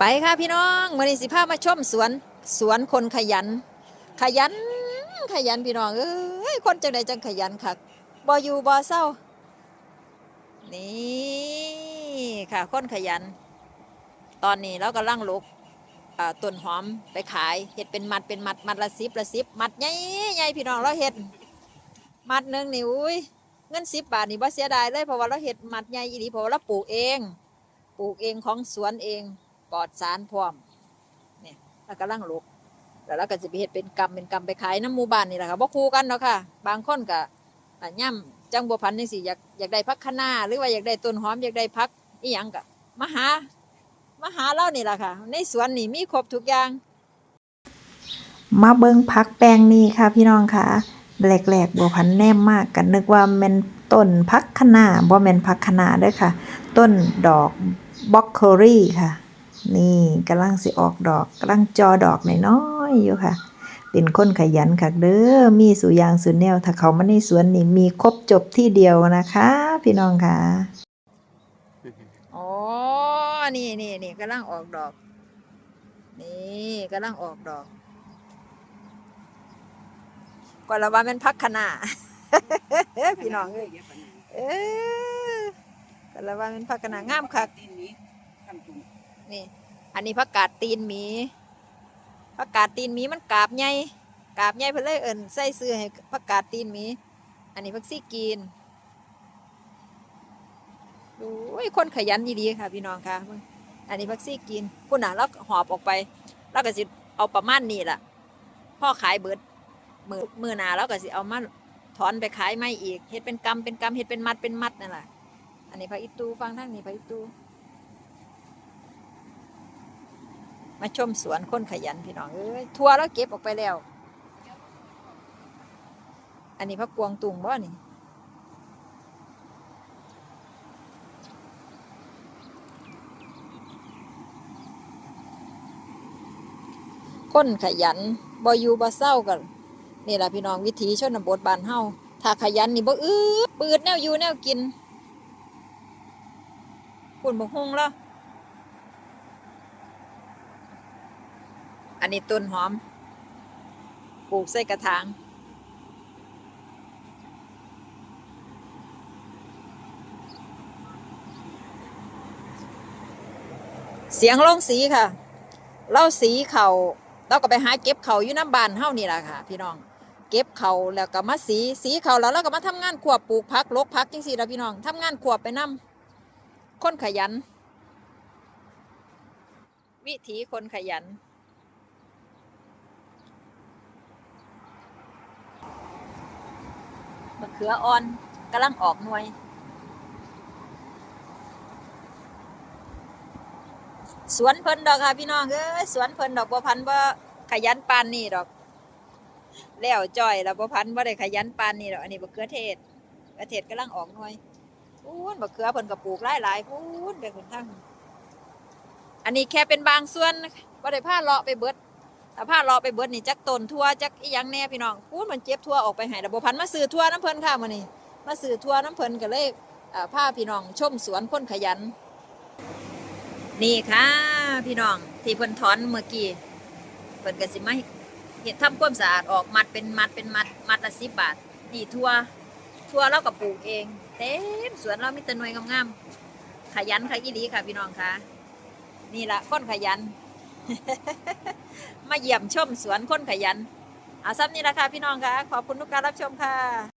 ไปค่ะพี่น้องมื่อนี้สิพามาชมสวนสวนคนขยัน ขยันขยันพี่น้องเอ้ยคนจังใดจังขยันคักบ่อยู่บ่เศร้า นี่ค่ะคนขยัน ตอนนี้เรากำลังลุกอ่าต้นหอมไปขายเห็ดเป็นมัดเป็นมัดมัดละสิบละสิบมัดใหญ่ใหญ่พี่น้องเราเห็ดมัดหนึ่งนี่อุ้ยเงินสิบบาทนี่บ่เสียดายเลยเพราะว่าเราเห็ดมัดใหญ่อีหลีเพราะว่าเราปลูกเอง ปลูกเองของสวนเอง ปลอดสารพร้อมเนี่ยแล้วกำลังลุกแล้วเราก็จะไปเห็ดเป็นกำเป็นกำไปขายน้ำมูบานนี่แหละค่ะบ่คู่กันเนาะค่ะ บางคนก็ย่ำจังบัวพันธุ์นี่สิอยากอยากได้พักคะน้าหรือว่าอยากได้ต้นหอมอยากได้พักอีหยังก็มาหามาหาเล่านี่แหละค่ะ ในสวนนี่มีครบทุกอย่าง มาเบิ่งพักแปลงนี้ค่ะ พี่น้องค่ะแหลกๆบัวพันแนมมากกันนึกว่าม่นต้นพักคะนาบ่แม่นพักคะนาเด้อค่ะ ต้นดอกบล็อกโครี่ค่ะ นี่กำลังสิออกดอกกำลังจอดอกน้อยๆอยู่ค่ะ เป็นคนขยันค่ะเด้อมีสุอยางสุแนว ถ้าเขามาในสวนนี่มีครบจบที่เดียวนะคะ พี่น้องค่ะอ๋อนี่นี่นี่กำลังออกดอก นี่กำลังออกดอกก่อนละว่าแมันพักขนาพี่น้องเอ้ยเออก่อนละว่าแมันพักขนางามคักนี่ อันนี้ผักกาดตีนหมีผักกาดตีนหมีมันกาบใหญ่กาบใหญ่เพิ่นเลยเอิ้นใส่ซื้อให้ผักกาดตีนหมี อันนี้ผักซี่กีนโอ้คนขยันดีๆค่ะ พี่น้องค่ะ อันนี้ผักซี่กีนพุ่นน่ะแล้วหอบออกไป แล้วก็สิเอาประมาณนี้แหละพ่อขายเบิดมือมือหนาแล้วก็สิเอามาถอนไปขายไม่อีกเฮ็ดเป็นกำเป็นกำเฮ็ดเป็นมัดเป็นมัดนั่นแหละอันนี้ผักอีตูฟังทางนี้ผักอีตู มาชมสวนคนขยันพี่น้องเอ้ยทัวแล้วเก็บออกไปแล้ว อันนี้พักกวงตุงบ่นี่คนขยันบ่อยู่บ่เศร้ากันนี่แหละพี่น้องวิถีชนบทบ้านเฮาถ้าขยันนี่บ่อืดปืดแนวอยู่แนวกินคุณบ่ฮงแล้ว อันนี้ต้นหอม ปลูกใส่กระถาง เสียงลงสีค่ะเราสีเขาเราก็ไปหาเก็บเขาอยู่น้ำบานเฮานี่แหละค่ะ พี่น้อง เก็บเขาแล้วก็มาสีสีเขาแล้วเราก็มาทำงานขวบปลูกพักลกพักจังสี่ละพี่น้องทำงานขวบไปนํคนขยัน วิถีคนขยัน มะเขืออ่อนกำลังออกหน่วย สวนเพิ่นดอกค่ะพี่น้องเอ้ยสวนเพิ่นดอกบัวพันธุ์ว่าขยันปานนี่ดอก แล้วจ่อยแล้วบัวพันธุ์ว่าได้ขยันปานนี่ดอกอันนี้มะเขือเทศมะเขือเทศกำลังออกหน่วยพูนมะเขือเพิ่นก็ปลูกหลายหลายๆพูนไปคนทั้งอันนี้แค่เป็นบางส่วนว่าได้ผ้าเลาะไปเบิด ถ้าผ้ารอไปเบิดนี่จักต้นทั่วจักอีหยังแน่พี่น้องพูดมันเจ็บทั่วออกไปให้ระบบพันมาซื้อทั่วน้ำเพิ่นค่ะมื้อนี้มาซื้อทั่วน้ำเพิ่นก็เลยอ่าพี่น้องชมสวนคนขยัน นี่ค่ะ พี่น้องที่เพิ่นถอนเมื่อกี้เพิ่นก็สิมาเฮ็ดทำความสะอาดออกมัดเป็นมัดเป็นมัดมัดละ10บบาทนี่ทั่วทั่วเราก็ปลูกเอง เต็มสวนเรามีแต่หน่วยงามๆขยันค่ะอีหลีค่ะพี่น้องค่ะ นี่ละคนขยัน มาเยี่ยมชมสวนคนขยัน เอาซ้ำนี่แหละค่ะพี่น้องค่ะ ขอบคุณทุกการรับชมค่ะ